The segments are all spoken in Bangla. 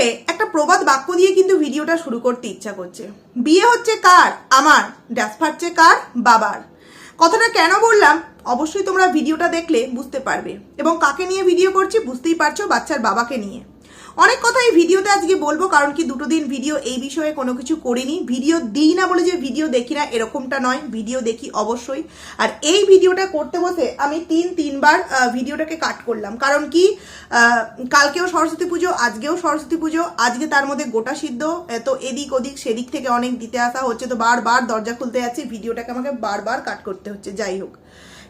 আজকে একটা প্রবাদ বাক্য দিয়ে কিন্তু ভিডিওটা শুরু করতে ইচ্ছা করছে। বিয়ে হচ্ছে কার? আমার। ড্যাস ফাটছে কার? বাবার। কথাটা কেন বললাম? অবশ্যই তোমরা ভিডিওটা দেখলে বুঝতে পারবে। এবং কাকে নিয়ে ভিডিও করছি বুঝতেই পারছ বাচ্চার বাবাকে নিয়ে। অনেক কথা এই ভিডিওতে আজকে বলব, কারণ কি দুটো দিন ভিডিও এই বিষয়ে কোনো কিছু করিনি। ভিডিও দিই না বলে যে ভিডিও দেখি না, এরকমটা নয়। ভিডিও দেখি অবশ্যই। আর এই ভিডিওটা করতে বসে আমি তিন, তিনবার ভিডিওটাকে কাট করলাম। কারণ কি কালকেও সরস্বতী পুজো, আজকেও সরস্বতী পুজো, আজকে তার মধ্যে গোটা সিদ্ধ। তো এদিক ওদিক, সেদিক থেকে অনেক দিতে আসা হচ্ছে। তো বারবার দরজা খুলতে যাচ্ছে, ভিডিওটাকে আমাকে বারবার কাট করতে হচ্ছে। যাই হোক।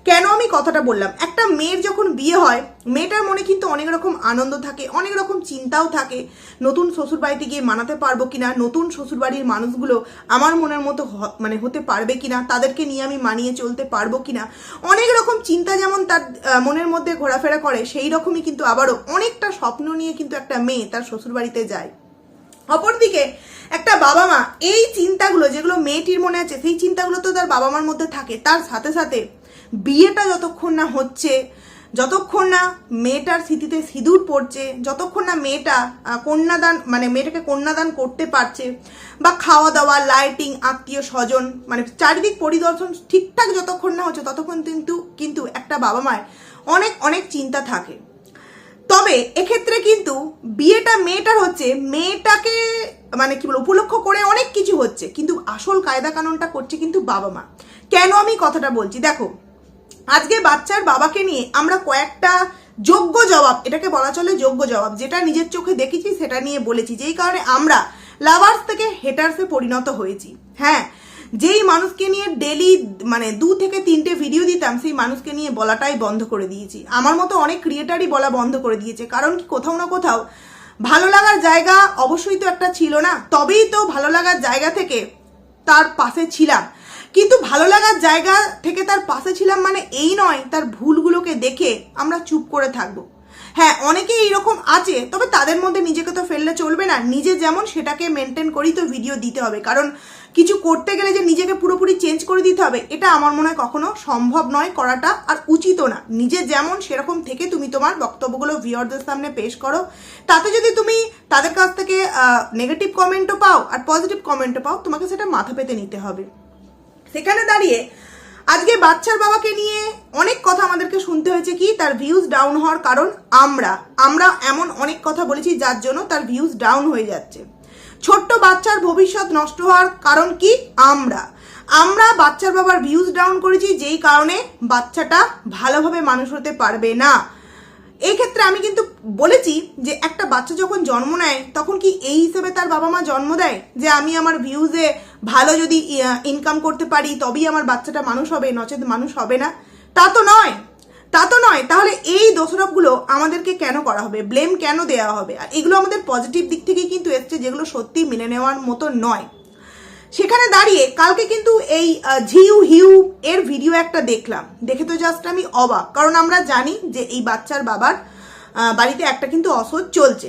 কেন আমি কথাটা বললাম? একটা মেয়ের যখন বিয়ে হয়, মেয়েটার মনে কিন্তু অনেক রকম আনন্দ থাকে, অনেক রকম চিন্তাও থাকে, নতুন শ্বশুর বাড়িতে গিয়ে মানাতে পারব কিনা, নতুন শ্বশুর বাড়ির মানুষগুলো আমার মনের মতো মানে হতে পারবে কিনা, তাদেরকে নিয়ে আমি মানিয়ে চলতে পারব কিনা, অনেক রকম চিন্তা যেমন তার মনের মধ্যে ঘোরাফেরা করে, সেই রকমই কিন্তু আবারও অনেকটা স্বপ্ন নিয়ে কিন্তু একটা মেয়ে তার শ্বশুর বাড়িতে যায়। অপরদিকে একটা বাবা মা এই চিন্তাগুলো যেগুলো মেয়েটির মনে আছে, সেই চিন্তাগুলো তো তার বাবা মার মধ্যে থাকে, তার সাথে সাথে বিয়েটা যতক্ষণ না হচ্ছে, যতক্ষণ না মেয়েটার স্মৃতিতে সিঁদুর পড়ছে, যতক্ষণ না মেয়েটা কন্যাদান মানে মেয়েটাকে কন্যাদান করতে পারছে, বা খাওয়া দাওয়া লাইটিং আত্মীয় স্বজন মানে চারিদিক পরিদর্শন ঠিকঠাক যতক্ষণ না হচ্ছে, ততক্ষণ কিন্তু কিন্তু একটা বাবা মায়ের অনেক অনেক চিন্তা থাকে। তবে এক্ষেত্রে কিন্তু বিয়েটা মেয়েটার হচ্ছে, মেয়েটাকে মানে কি বলব, উপলক্ষ করে অনেক কিছু হচ্ছে, কিন্তু আসল কায়দা কানুনটা করছে কিন্তু বাবা মা। কেন আমি কথাটা বলছি? দেখো আজকে বাচ্চার বাবাকে নিয়ে আমরা কয়েকটা যোগ্য জবাব, এটাকে বলা চলে যোগ্য জবাব, যেটা নিজের চোখে দেখেছি সেটা নিয়ে বলেছি, যেই কারণে আমরা লাভার্স থেকে হেটার্সে পরিণত হয়েছি। হ্যাঁ যেই মানুষকে নিয়ে ডেলি মানে দু থেকে তিনটে ভিডিও দিতাম, সেই মানুষকে নিয়ে বলাটাই বন্ধ করে দিয়েছি। আমার মতো অনেক ক্রিয়েটারই বলা বন্ধ করে দিয়েছে, কারণ কি কোথাও না কোথাও ভালো লাগার জায়গা অবশ্যই তো একটা ছিল না, তবেই তো ভালো লাগার জায়গা থেকে তার পাশে ছিলাম। কিন্তু ভালো লাগার জায়গা থেকে তার পাশে ছিলাম মানে এই নয়, তার ভুলগুলোকে দেখে আমরা চুপ করে থাকব। হ্যাঁ অনেকে এইরকম আছে, তবে তাদের মধ্যে নিজেকে তো ফেললে চলবে না। নিজে যেমন সেটাকে মেনটেন করেই তো ভিডিও দিতে হবে। কারণ কিছু করতে গেলে যে নিজেকে পুরোপুরি চেঞ্জ করে দিতে হবে, এটা আমার মনে হয় কখনো সম্ভব নয় করাটা আর উচিতও না। নিজে যেমন সেরকম থেকে তুমি তোমার বক্তব্যগুলো ভিওরদের সামনে পেশ করো। তাতে যদি তুমি তাদের কাছ থেকে নেগেটিভ কমেন্টও পাও আর পজিটিভ কমেন্টও পাও, তোমাকে সেটা মাথা পেতে নিতে হবে। সেখানে দাঁড়িয়ে আজকে বাচ্চার বাবাকে নিয়ে অনেক কথা আমাদেরকে শুনতে হয়েছে কি, তার ভিউজ ডাউন হওয়ার কারণ আমরা। আমরা এমন অনেক কথা বলেছি যার জন্য তার ভিউজ ডাউন হয়ে যাচ্ছে। ছোট্ট বাচ্চার ভবিষ্যৎ নষ্ট হওয়ার কারণ কি? আমরা। আমরা বাচ্চার বাবার ভিউজ ডাউন করেছি যেই কারণে বাচ্চাটা ভালোভাবে মানুষ হতে পারবে না। এই ক্ষেত্রে আমি কিন্তু বলেছি যে একটা বাচ্চা যখন জন্ম নেয়, তখন কি এই হিসেবে তার বাবা মা জন্ম দেয়? যে আমি আমার ভিউজে ভালো যদি ইনকাম করতে পারি, তবেই আমার বাচ্চাটা মানুষ হবে, নচেত মানুষ হবে না। তা তো নয়। তা তো নয়। তাহলে এই দোষারোপগুলো আমাদেরকে কেন করা হবে? ব্লেম কেন দেওয়া হবে? আর এগুলো আমাদের পজিটিভ দিক থেকেই কিন্তু এসছে, যেগুলো সত্যি মেনে নেওয়ার মতো নয়। সেখানে দাঁড়িয়ে কালকে কিন্তু এই ঝিউ হিউ এর ভিডিও একটা দেখলাম। দেখে তো জাস্ট আমি অবাক। কারণ আমরা জানি যে এই বাচ্চার বাবার বাড়িতে একটা কিন্তু অসহ্য চলছে।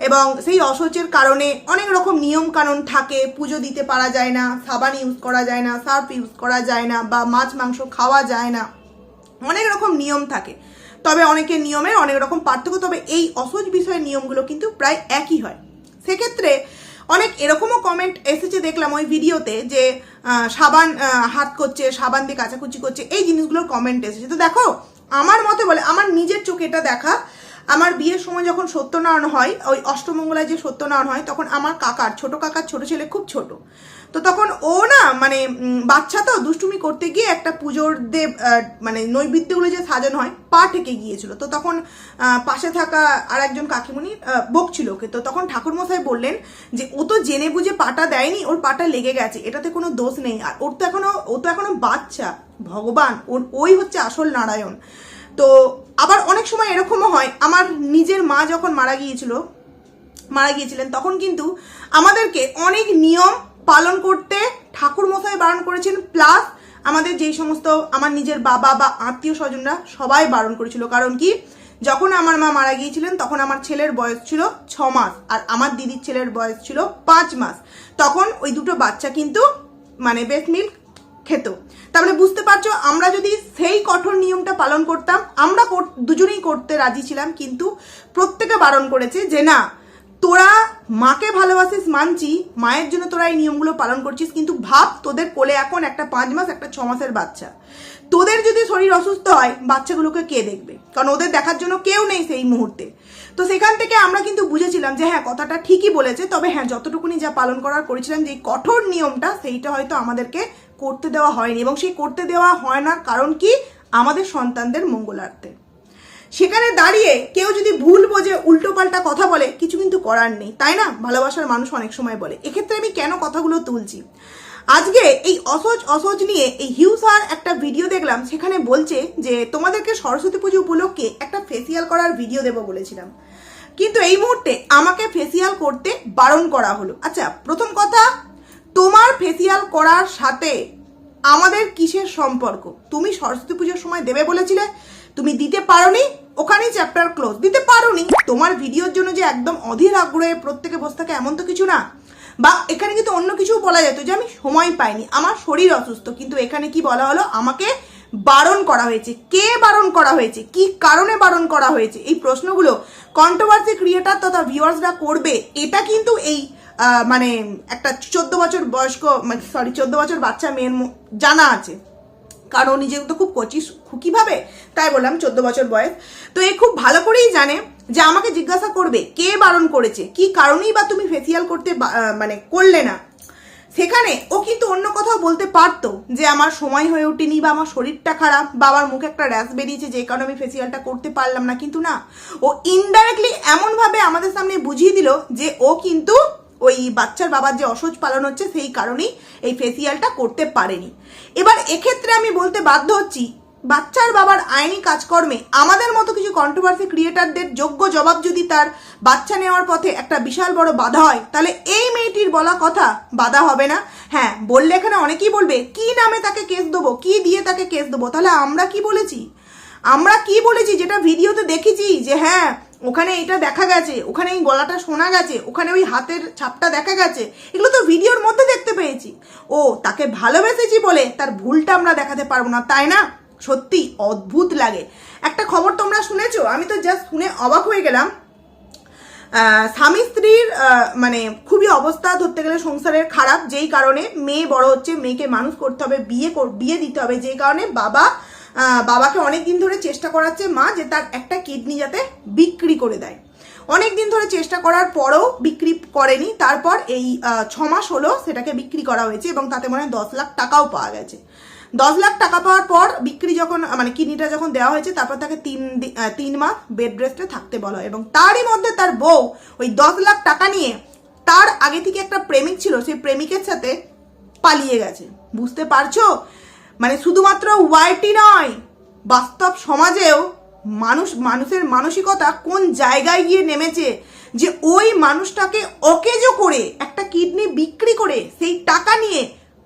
এবং সেই অসহ্যের কারণে অনেক রকম নিয়ম কানুন থাকে, পুজো দিতে পারা যায় না, সাবান ইউজ করা যায় না, সার্ফ ইউজ করা যায় না বা মাছ, মাংস খাওয়া যায় না। অনেক রকম নিয়ম থাকে। তবে অনেকের নিয়মের অনেক রকম পার্থক্য, তবে এই অসহজ বিষয়ের নিয়মগুলো কিন্তু প্রায় একই হয়। সেক্ষেত্রে অনেক এরকমও কমেন্ট এসেছে দেখলাম ওই ভিডিওতে যে সাবান হাত করছে, সাবান দিয়ে কাচাকুচি করছে, এই জিনিসগুলোর কমেন্ট এসেছে। তো দেখো, আমার মতে বলে, আমার নিজের চোখে এটা দেখা আমার বিয়ের সময় যখন সত্যনারায়ণ হয়, ওই অষ্টমঙ্গলায় যে সত্যনারায়ণ হয়, তখন আমার কাকার, ছোট কাকার ছোট ছেলে খুব ছোট। তো তখন ও না মানে বাচ্চা তো, দুষ্টুমি করতে গিয়ে একটা পুজোর দেব মানে নৈবেদ্যগুলো যে সাজানো হয়, পা ঠেকে গিয়েছিল। তো তখন পাশে থাকা আর একজন কাকিমণি বকছিল ওকে। তো তখন ঠাকুরমশাই বললেন যে, ও তো জেনে বুঝে পাটা দেয়নি, ওর পাটা লেগে গেছে, এটাতে কোনো দোষ নেই। আর ওর তো এখনও, ও তো এখনও বাচ্চা, ভগবান, ওর, ওই হচ্ছে আসল নারায়ণ। তো আবার অনেক সময় এরকমও হয়, আমার নিজের মা যখন মারা গিয়েছিল, মারা গিয়েছিলেন, তখন কিন্তু আমাদেরকে অনেক নিয়ম পালন করতে ঠাকুর মশাই বারণ করেছেন প্লাস আমাদের যেই সমস্ত আমার নিজের বাবা বা আত্মীয় স্বজনরা সবাই বারণ করেছিল। কারণ কি? যখন আমার মা মারা গিয়েছিলেন, তখন আমার ছেলের বয়স ছিল ছ মাস, আর আমার দিদির ছেলের বয়স ছিল পাঁচ মাস। তখন ওই দুটো বাচ্চা কিন্তু মানে বেস্ট মিল্ক খেত। তাহলে বুঝতে পারছ, আমরা যদি সেই কঠোর নিয়মটা পালন করতাম, আমরা দুজনেই করতে রাজি ছিলাম, কিন্তু প্রত্যেকে বারণ করেছে যে না, তোরা মাকে ভালোবাসিস মানছি, মায়ের জন্য তোরা এই নিয়মগুলো পালন করছিস, কিন্তু ভাব তোদের কোলে এখন একটা পাঁচ মাস, একটা ছ মাসের বাচ্চা। তোদের যদি শরীর অসুস্থ হয়, বাচ্চাগুলোকে কে দেখবে? কারণ ওদের দেখার জন্য কেউ নেই সেই মুহূর্তে। তো সেখান থেকে আমরা কিন্তু বুঝেছিলাম যে হ্যাঁ কথাটা ঠিকই বলেছে, তবে হ্যাঁ যতটুকুনি যা পালন করার করেছিলাম, যে কঠোর নিয়মটা, সেইটা হয়তো আমাদেরকে করতে দেওয়া হয়নি এবং সেই করতে দেওয়া হয় না কারণ কি? আমাদের সন্তানদের মঙ্গলার্থে। সেখানে দাঁড়িয়ে কেউ যদি ভুল বোঝে উল্টো পাল্টা কথা বলে, কিছু কিন্তু করার নেই, তাই না? ভালোবাসার মানুষ অনেক সময় বলে। এক্ষেত্রে আমি কেন কথাগুলো তুলছি? আজকে এই অসহজ অসহজ নিয়ে এই হিউসার একটা ভিডিও দেখলাম, সেখানে বলছে যে, তোমাদেরকে সরস্বতী পুজো উপলক্ষে একটা ফেসিয়াল করার ভিডিও দেবো বলেছিলাম। কিন্তু এই মুহূর্তে আমাকে ফেসিয়াল করতে বারণ করা হলো। আচ্ছা প্রথম কথা, তোমার ফেসিয়াল করার সাথে আমাদের কিসের সম্পর্ক? তুমি সরস্বতী পুজোর সময় দেবে বলেছিলে, তুমি দিতে পারোনি, ওখানেই চ্যাপ্টার ক্লোজ দিতে পারোনি। তোমার ভিডিওর জন্য যে একদম অধীর আগ্রহে প্রত্যেকে বসে থাকে এমন তো কিছু না। বা এখানে কিন্তু অন্য কিছু বলা যেত যে আমি সময় পাইনি, আমার শরীর অসুস্থ। কিন্তু এখানে কি বলা হলো? আমাকে বারণ করা হয়েছে। কে বারণ করা হয়েছে? কি কারণে বারণ করা হয়েছে? এই প্রশ্নগুলো কন্ট্রোভার্সি ক্রিয়েটার তথা ভিউয়ার্সরা করবে। এটা কিন্তু এই মানে একটা চোদ্দ বছর বয়স্ক মানে সরি চোদ্দ বছর বাচ্চা মেয়ের জানা আছে। কারণ ও নিজে তো খুব কচি খুকি ভাবে, তাই বললাম চোদ্দ বছর বয়স। তো এ খুব ভালো করেই জানে যে আমাকে জিজ্ঞাসা করবে, কে বারণ করেছে, কি কারণেই বা তুমি ফেসিয়াল করতে মানে করলে না। সেখানে ও কিন্তু অন্য কথাও বলতে পারতো যে আমার সময় হয়ে ওঠেনি বা আমার শরীরটা খারাপ বা আমার মুখে একটা র্যাশ বেরিয়েছে যে কারণে আমি ফেসিয়ালটা করতে পারলাম না। কিন্তু না, ও ইনডাইরেক্টলি এমনভাবে আমাদের সামনে বুঝিয়ে দিল যে ও কিন্তু ওই বাচ্চার বাবার যে অসহ্য পালন হচ্ছে সেই কারণেই এই ফেসিয়ালটা করতে পারেনি। এবার এক্ষেত্রে আমি বলতে বাধ্য হচ্ছি, বাচ্চার বাবার আইনি কাজকর্মে আমাদের মতো কিছু কন্ট্রোভার্সি ক্রিয়েটারদের যোগ্য জবাব যদি তার বাচ্চা নেওয়ার পথে একটা বিশাল বড় বাধা হয়, তাহলে এই মেয়েটির বলা কথা বাধা হবে না। হ্যাঁ বললে এখানে অনেকেই বলবে, কি নামে তাকে কেস দেবো? কি দিয়ে তাকে কেস দেবো? তাহলে আমরা কি বলেছি? আমরা কি বলেছি? যেটা ভিডিওতে দেখেছি যে হ্যাঁ ওখানে এটা দেখা গেছে, ওখানে এই গলাটা শোনা গেছে, ওখানে ওই হাতের ছাপটা দেখা গেছে, এগুলো তো ভিডিওর মধ্যে দেখতে পেয়েছি। ও, তাকে ভালোবেসেছি বলে তার ভুলটা আমরা দেখাতে পারব না, তাই না? সত্যি অদ্ভুত লাগে। একটা খবর তোমরা শুনেছো? আমি তো জাস্ট শুনে অবাক হয়ে গেলাম। স্বামী স্ত্রীর মানে খুবই অবস্থা ধরতে গেলে সংসারের খারাপ, যেই কারণে মেয়ে বড় হচ্ছে, মেয়েকে মানুষ করতে হবে, বিয়ে বিয়ে দিতে হবে, যেই কারণে বাবা বাবাকে অনেক দিন ধরে চেষ্টা করাচ্ছে মা যে তার একটা কিডনি যাতে বিক্রি করে দেয়। অনেক দিন ধরে চেষ্টা করার পরও বিক্রি করেনি। তারপর এই ছ মাস হলো সেটাকে বিক্রি করা হয়েছে এবং তাতে মনে হয় দশ লাখ টাকাও পাওয়া গেছে। দশ লাখ টাকা পাওয়ার পর বিক্রি যখন মানে কিডনিটা যখন দেওয়া হয়েছে, তারপর তাকে তিন তিন মাস বেড রেস্টে থাকতে বলা হয়। এবং তারই মধ্যে তার বউ ওই দশ লাখ টাকা নিয়ে তার আগে থেকে একটা প্রেমিক ছিল। সেই প্রেমিকের সাথে পালিয়ে গেছে। বুঝতে পারছ? মানে শুধুমাত্র ওয়াইটি নয়, বাস্তব সমাজেও মানুষ, মানুষের মানসিকতা কোন জায়গায় গিয়ে নেমেছে যে ওই মানুষটাকে অকেজো করে একটা কিডনি বিক্রি করে সেই টাকা নিয়ে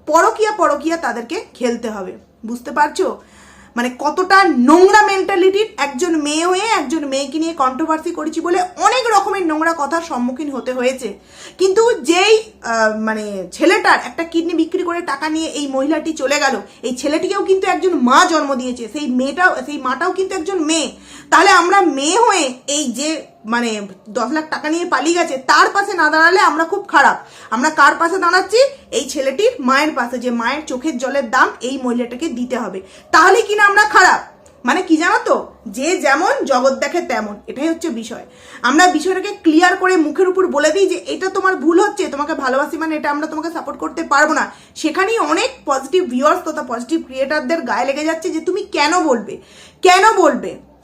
পরকিয়া পরকিয়া তাদেরকে খেলতে হবে। বুঝতে পারছ? মানে কতটা নোংরা মেন্টালিটির একজন মেয়ে হয়ে একজন মেয়েকে নিয়ে কন্ট্রোভার্সি করেছি বলে অনেক রকমের নোংরা কথার সম্মুখীন হতে হয়েছে। কিন্তু যেই মানে ছেলেটার একটা কিডনি বিক্রি করে টাকা নিয়ে এই মহিলাটি চলে গেল, এই ছেলেটিকেও কিন্তু একজন মা জন্ম দিয়েছে, সেই মেয়েটাও, সেই মাটাও কিন্তু একজন মেয়ে। তাহলে আমরা মেয়ে হয়ে এই যে মানে দশ লাখ টাকা নিয়ে পালিয়ে গেছে, তার পাশে না দাঁড়ালে আমরা খুব খারাপ। আমরা কার পাশে দাঁড়াচ্ছি? এই ছেলেটির মায়ের পাশে, যে মায়ের চোখের জলের দাম এই মহিলাটাকে দিতে হবে। তাহলে কিনা আমরা খারাপ? মানে কি জানো তো? যে যেমন, জগৎ দেখে তেমন। এটাই হচ্ছে বিষয়। আমরা বিষয়টাকে ক্লিয়ার করে মুখের উপর বলে দিই যে, এটা তোমার ভুল হচ্ছে, তোমাকে ভালোবাসি মানে এটা আমরা তোমাকে সাপোর্ট করতে পারব না। সেখানেই অনেক পজিটিভ ভিউয়ার্স তথা পজিটিভ ক্রিয়েটারদের গায়ে লেগে যাচ্ছে যে, তুমি কেন বলবে? কেন বলবে?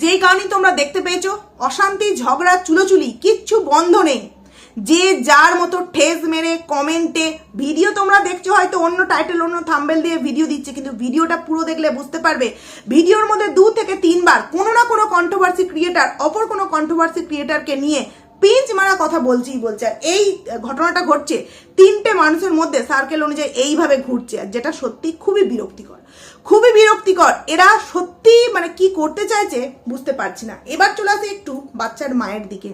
যেই কারণেই তোমরা দেখতে পেয়েছ, অশান্তি, ঝগড়া, চুলোচুলি, কিচ্ছু বন্ধ নেই। যে যার মতো ঠেস মেরে, কমেন্টে ভিডিও তোমরা দেখছ, হয়তো অন্য টাইটেল, অন্য থাম্বেল দিয়ে ভিডিও দিচ্ছে, কিন্তু ভিডিওটা পুরো দেখলে বুঝতে পারবে, ভিডিওর মধ্যে দু থেকে তিনবার কোনো না কোনো কন্ট্রোভার্সি ক্রিয়েটার অপর কোনো কন্ট্রোভার্সি ক্রিয়েটারকে নিয়ে পিঞ্চ মারা কথা বলছেই বলছে। আর এই ঘটনাটা ঘটছে তিনটে মানুষের মধ্যে সার্কেল অনুযায়ী এইভাবে ঘুরছে। আর যেটা সত্যি খুবই বিরক্তিকর। খুবই বিরক্তিকর। এরা সত্যি মানে কি করতে চাইছে বুঝতে পারছি না। এবার চলে আসে একটু বাচ্চার মায়ের দিকে।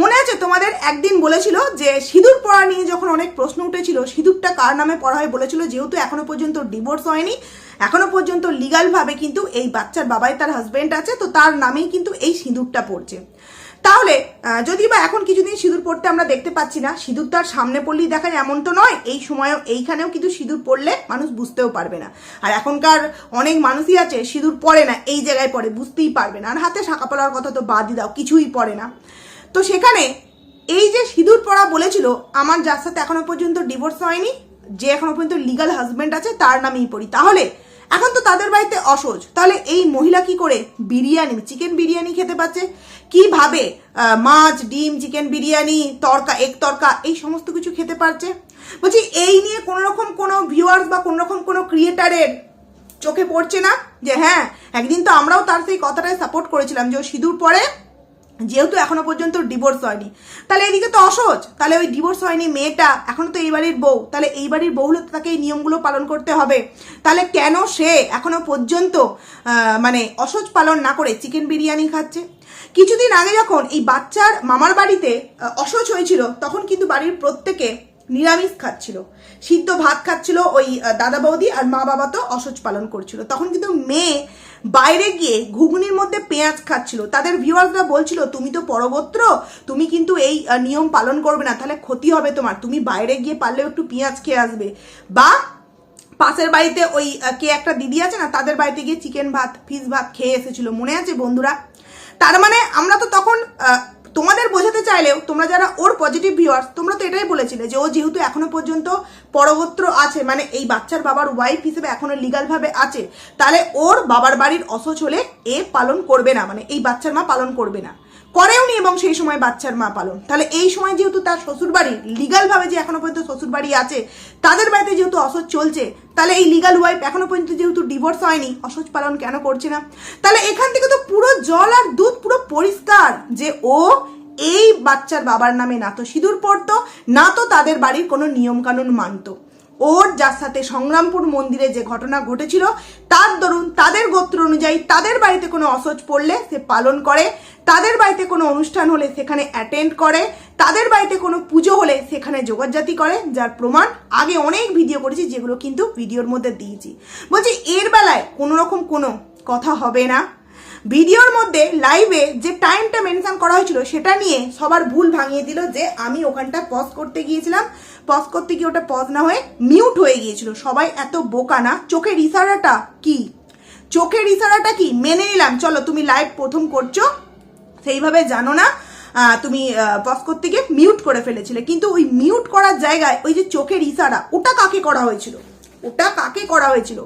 মনে আছে তোমাদের একদিন বলেছিল যে সিঁদুর পড়া নিয়ে যখন অনেক প্রশ্ন উঠেছিল, সিঁদুরটা কার নামে পড়া হয় বলেছিল, যেহেতু এখনও পর্যন্ত ডিভোর্স হয়নি, এখনও পর্যন্ত লিগাল ভাবে কিন্তু এই বাচ্চার বাবাই তার হাজবেন্ড আছে, তো তার নামেই কিন্তু এই সিঁদুরটা পড়ছে। তাহলে যদি বা এখন কিছুদিন সিঁদুর পড়তে আমরা দেখতে পাচ্ছি না, সিঁদুর তার সামনে পড়লেই দেখা এমন তো নয়, এই সময়ও, এইখানেও কিন্তু সিঁদুর পড়লে মানুষ বুঝতেও পারবে না। আর এখনকার অনেক মানুষই আছে, সিঁদুর পড়ে না, এই জায়গায় পড়ে, বুঝতেই পারবে না। আর হাতে শাঁকা পলার কথা তো বাদই দাও, কিছুই পড়ে না। তো সেখানে এই যে সিঁদুর পড়া বলেছিল, আমার যার সাথে এখনও পর্যন্ত ডিভোর্স হয়নি, যে এখনও পর্যন্ত লিগাল হাজব্যান্ড আছে, তার নামেই পড়ি। তাহলে এখন তো তাদের বাড়িতে অসহজ। তাহলে এই মহিলা কি করে বিরিয়ানি চিকেন বিরিয়ানি খেতে পাচ্ছে কীভাবে মাছ, ডিম চিকেন বিরিয়ানি, তরকা এক তরকা, এই সমস্ত কিছু খেতে পারছে? বলছি, এই নিয়ে কোনো রকম কোনো ভিউয়ার্স বা কোনো রকম কোনো ক্রিয়েটারের চোখে পড়ছে না? যে হ্যাঁ একদিন তো আমরাও তার সেই কথাটাই সাপোর্ট করেছিলাম যে ও সিঁদুর পরে যেহেতু এখনও পর্যন্ত ডিভোর্স হয়নি। তাহলে এদিকে তো অসহজ। তাহলে ওই ডিভোর্স হয়নি মেয়েটা, এখনও তো এই বাড়ির বউ। তাহলে এই বাড়ির বউ তাকে এই নিয়মগুলো পালন করতে হবে। তাহলে কেন সে এখনও পর্যন্ত মানে অসহজ পালন না করে চিকেন বিরিয়ানি খাচ্ছে? কিছুদিন আগে যখন এই বাচ্চার মামার বাড়িতে অসহজ হয়েছিল, তখন কিন্তু বাড়ির প্রত্যেকে নিরামিষ খাচ্ছিল। সিদ্ধ ভাত খাচ্ছিল ওই দাদা বৌদি আর মা বাবা তো অসহজ পালন করছিল। তখন কিন্তু মেয়ে বাইরে গিয়ে ঘুগনির মধ্যে পেঁয়াজ খাচ্ছিল। তাদের ভিউয়ার্সরা বলছিল, তুমি তো পরবত্র তুমি কিন্তু এই নিয়ম পালন করবে না। তাহলে ক্ষতি হবে তোমার। তুমি বাইরে গিয়ে পারলেও একটু পেঁয়াজ খেয়ে আসবে। বা পাশের বাড়িতে ওই কে একটা দিদি আছে না, তাদের বাড়িতে গিয়ে চিকেন ভাত ফিস ভাত খেয়ে এসেছিল। মনে আছে বন্ধুরা? তার মানে আমরা তো তখন তোমাদের বোঝাতে চাইলেও তোমরা যারা ওর পজিটিভ ভিউয়ার্স তোমরা তো এটাই বলেছিলে যে ও যেহেতু এখনও পর্যন্ত পরগোত্র আছে মানে এই বাচ্চার বাবার ওয়াইফ হিসেবে এখনও লিগালভাবে আছে, তাহলে ওর বাবার বাড়ির অসচ হলে এ পালন করবে না মানে এই বাচ্চার মা পালন করবে না। করেওনি এবং সেই সময় বাচ্চার মা পালন। তাহলে এই সময় যেহেতু তার শ্বশুর বাড়ি লিগাল ভাবে যে এখনও পর্যন্ত শ্বশুর বাড়ি আছে, তাদের বাড়িতে যেহেতু অসচ চলছে, তাহলে এই লিগাল ওয়াইফ এখনও পর্যন্ত যেহেতু ডিভোর্স হয়নি অসচ পালন কেন করছে না? তাহলে এখান থেকে তো পুরো জল আর দুধ পুরো পরিষ্কার যে ও এই বাচ্চার বাবার নামে না তো সিঁদুর পড়তো না তো তাদের বাড়ির কোনো নিয়মকানুন মানতো। ওর যার সাথে সংগ্রামপুর মন্দিরে যে ঘটনা ঘটেছিল, তার দরুন, তাদের গোত্র অনুযায়ী তাদের বাড়িতে কোনো অসচ পড়লে সে পালন করে। তাদের বাড়িতে কোনো অনুষ্ঠান হলে সেখানে অ্যাটেন্ড করে, তাদের বাড়িতে কোনো পুজো হলে সেখানে জগৎজাতি করে, যার প্রমাণ আগে অনেক ভিডিও করেছি, যেগুলো কিন্তু ভিডিওর মধ্যে দিয়েছি। বলছি, এর বেলায় কোনো রকম কোনো কথা হবে না। ভিডিওর মধ্যে লাইভে যে টাইমটা মেনশন করা হয়েছিল, সেটা নিয়ে সবার ভুল ভাঙিয়ে দিল যে আমি ওখানটা পজ করতে গিয়েছিলাম। পজ করতে গিয়ে ওটা পজ না হয়ে মিউট হয়ে গিয়েছিল। সবাই এত বোকা না। চোখের ইশারাটা কি? চোখের ইশারাটা কি? মেনে নিলাম। চলো, তুমি লাইভ প্রথম করছ। সেইভাবে জানো না তুমি পজ করতে গিয়ে মিউট করে ফেলেছিলে। কিন্তু ওই মিউট করার জায়গায় ওই যে চোখের ইশারা, ওটা কাকে করা হয়েছিল? ওটা কাকে করা হয়েছিল?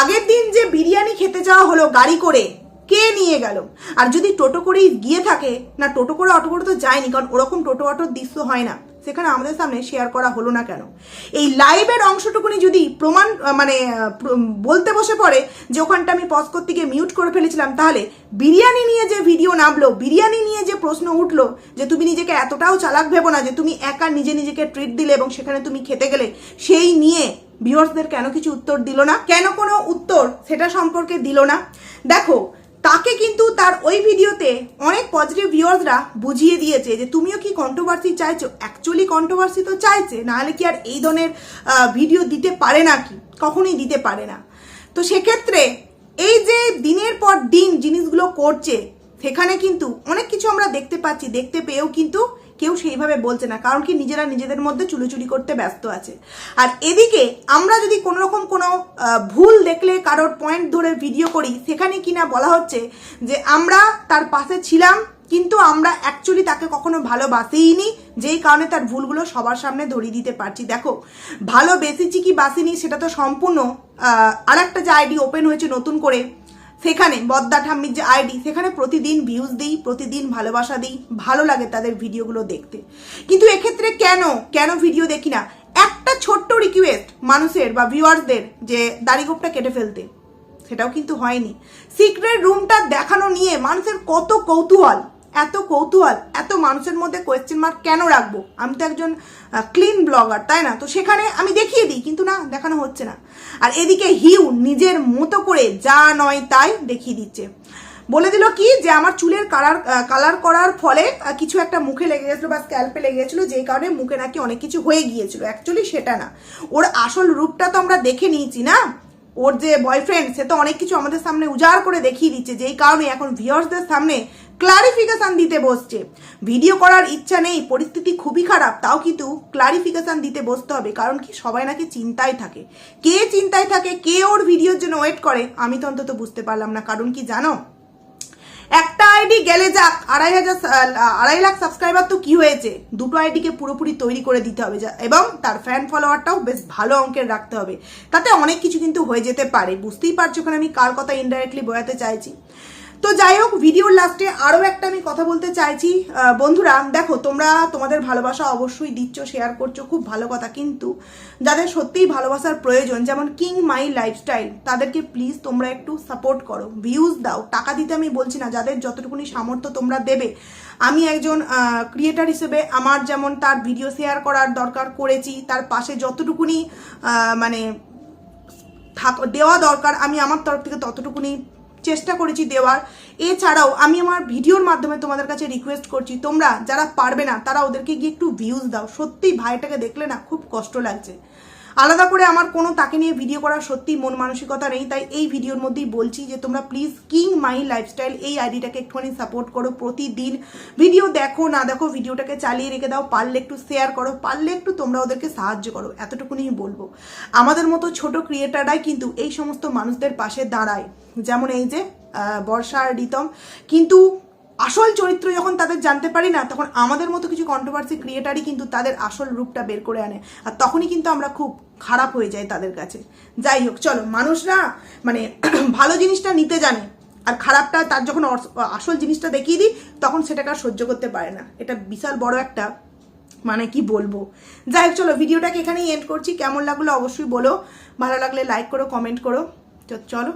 আগের দিন যে বিরিয়ানি খেতে যাওয়া হলো গাড়ি করে, কে নিয়ে গেল? আর যদি টোটো করেই গিয়ে থাকে, না টোটো করে অটো করে তো যায়নি, কারণ ওরকম টোটো অটোর দৃশ্য হয় না। সেখানে আমাদের সামনে শেয়ার করা হলো না কেন? এই লাইভের অংশটুকুনি যদি প্রমাণ মানে বলতে বসে পড়ে যে ওখানটা আমি পজ করতে গিয়ে মিউট করে ফেলেছিলাম, তাহলে বিরিয়ানি নিয়ে যে ভিডিও নামলো, বিরিয়ানি নিয়ে যে প্রশ্ন উঠল যে তুমি নিজেকে এতটাও চালাক ভেবো না যে তুমি একা নিজে নিজেকে ট্রিট দিলে এবং সেখানে তুমি খেতে গেলে, সেই নিয়ে ভিউয়ার্সদের কেন কিছু উত্তর দিল না? কেন কোনো উত্তর সেটা সম্পর্কে দিল না? দেখো তাকে কিন্তু তার ওই ভিডিওতে অনেক পজিটিভ ভিউয়ার্সরা বুঝিয়ে দিয়েছে যে তুমিও কি কন্ট্রোভার্সি চাইছো? অ্যাকচুয়ালি কন্ট্রোভার্সি তো চাইছে, নাহলে কি আর এই ধরনের ভিডিও দিতে পারে না কি? কখনোই দিতে পারে না। তো সেক্ষেত্রে এই যে দিনের পর দিন জিনিসগুলো করছে, সেখানে কিন্তু অনেক কিছু আমরা দেখতে পাচ্ছি, দেখতে পেয়েও কিন্তু কেউ সেইভাবে বলছে না, কারণ কি নিজেরা নিজেদের মধ্যে চুলোচুলি করতে ব্যস্ত আছে। আর এদিকে আমরা যদি কোনো রকম কোনো ভুল দেখলে কারোর পয়েন্ট ধরে ভিডিও করি, সেখানে কিনা বলা হচ্ছে যে আমরা তার পাশে ছিলাম, কিন্তু আমরা অ্যাকচুয়ালি তাকে কখনো ভালোবাসিনি যেই কারণে তার ভুলগুলো সবার সামনে ধরিয়ে দিতে পারছি। দেখো, ভালোবেসেছি কি বাসিনি সেটা তো সম্পূর্ণ আর একটা যে আইডি ওপেন হয়েছে নতুন করে সেখানে বদ্দা ঠাম্মির যে আইডি, সেখানে প্রতিদিন ভিউজ দিই, প্রতিদিন ভালোবাসা দিই, ভালো লাগে তাদের ভিডিওগুলো দেখতে। কিন্তু এক্ষেত্রে কেন কেন ভিডিও দেখি না? একটা ছোট্ট রিকোয়েস্ট মানুষের বা ভিউয়ার্সদের যে দাড়িগোপটা কেটে ফেলতে, সেটাও কিন্তু হয়নি। সিক্রেট রুমটা দেখানো নিয়ে মানুষের কত কৌতূহল। এত কৌতূহল, এত মানুষের মধ্যে কোয়েশ্চেন মার্ক কেন রাখব? আমি তো একজন ক্লিন ব্লগার তাই না? তো সেখানে আমি দেখিয়ে দিই, কিন্তু না, দেখানো হচ্ছে না। আর এদিকে হিউ নিজের মতো করে যা নয় তাই দেখিয়ে দিচ্ছে। বলে দিল কি, যে আমার চুলের কালার কালার করার ফলে কিছু একটা মুখে লেগে গেছিল বা স্ক্যাল্পে লেগে গেছিল, যেই কারণে মুখে নাকি অনেক কিছু হয়ে গিয়েছিল। অ্যাকচুয়ালি সেটা না। ওর আসল রূপটা তো আমরা দেখে নিয়েছি না? ওর যে বয়ফ্রেন্ড সে তো অনেক কিছু আমাদের সামনে উজাড় করে দেখিয়ে দিচ্ছে। যেই কারণে এখন ভিউয়ার্সদের সামনে ক্লারিফিকেশান দিতে বসছে। ভিডিও করার ইচ্ছা নেই, পরিস্থিতি খুবই খারাপ, তাও কিন্তু ক্লারিফিকেশান দিতে বসতে হবে। কারণ কি? সবাই নাকি চিন্তায় থাকে। কে চিন্তায় থাকে? কে ওর ভিডিওর জন্য ওয়েট করে? আমি তো অন্তত বুঝতে পারলাম না। কারণ কি জানো? একটা আইডি গেলে যাক, আড়াই হাজার আড়াই লাখ সাবস্ক্রাইবার তো কি হয়েছে? দুটো আইডিকে পুরোপুরি তৈরি করে দিতে হবে এবং তার ফ্যান ফলোয়ারটাও বেশ ভালো অঙ্কের রাখতে হবে। তাতে অনেক কিছু কিন্তু হয়ে যেতে পারে। বুঝতেই পারছ ওখানে আমি কার কথা ইনডাইরেক্টলি বোঝাতে চাইছি? তো যাই হোক, ভিডিওর লাস্টে আরও একটা আমি কথা বলতে চাইছি। বন্ধুরা, দেখো, তোমরা তোমাদের ভালোবাসা অবশ্যই দিচ্ছ শেয়ার করছ, খুব ভালো কথা। কিন্তু যাদের সত্যিই ভালোবাসার প্রয়োজন, যেমন কিং মাই লাইফস্টাইল তাদেরকে প্লিজ তোমরা একটু সাপোর্ট করো। ভিউজ দাও। টাকা দিতে আমি বলছি না, যাদের যতটুকুনি সামর্থ্য তোমরা দেবে। আমি একজন ক্রিয়েটার হিসেবে আমার যেমন তার ভিডিও শেয়ার করার দরকার করেছি, তার পাশে যতটুকুনি মানে থাক, দেওয়া দরকার, আমি আমার তরফ থেকে ততটুকুনি চেষ্টা করেছি দেওয়ার। এছাড়াও আমি আমার ভিডিওর মাধ্যমে তোমাদের কাছে রিকোয়েস্ট করছি, তোমরা যারা পারবে না, তারা ওদেরকে গিয়ে একটু ভিউজ দাও। সত্যি ভাইটাকে দেখলে না খুব কষ্ট লাগছে। আলাদা করে আমার কোনো তাকে নিয়ে ভিডিও করার সত্যি মন মানসিকতা নেই, তাই এই ভিডিওর মধ্যেই বলছি যে তোমরা প্লিজ কিং মাই লাইফস্টাইল এই আইডিটাকে একটুখানি সাপোর্ট করো প্রতিদিন। ভিডিও দেখো, না দেখো ভিডিওটাকে চালিয়ে রেখে দাও, পারলে একটু শেয়ার করো, পারলে একটু তোমরা ওদেরকে সাহায্য করো এতটুকুনি বলব। আমাদের মতো ছোট ক্রিয়েটাররাই কিন্তু এই সমস্ত মানুষদের পাশে দাঁড়ায়। যেমন এই যে বর্ষা আর রিতম কিন্তু আসল চরিত্র যখন তাদের জানতে পারি না, তখন আমাদের মতো কিছু কন্ট্রোভার্সি ক্রিয়েটারই কিন্তু তাদের আসল রূপটা বের করে আনে। আর তখনই কিন্তু আমরা খুব খারাপ হয়ে যাই তাদের কাছে। যাই হোক, চলো, মানুষরা মানে ভালো জিনিসটা নিতে জানে, আর খারাপটা তার যখন আসল জিনিসটা দেখিয়ে দিই, তখন সেটাকে আর সহ্য করতে পারে না। এটা বিশাল বড় একটা মানে কি বলব? যাই হোক, চলো, ভিডিওটাকে এখানেই এন্ড করছি। কেমন লাগল অবশ্যই বলো। ভালো লাগলে লাইক করো কমেন্ট করো। চলো।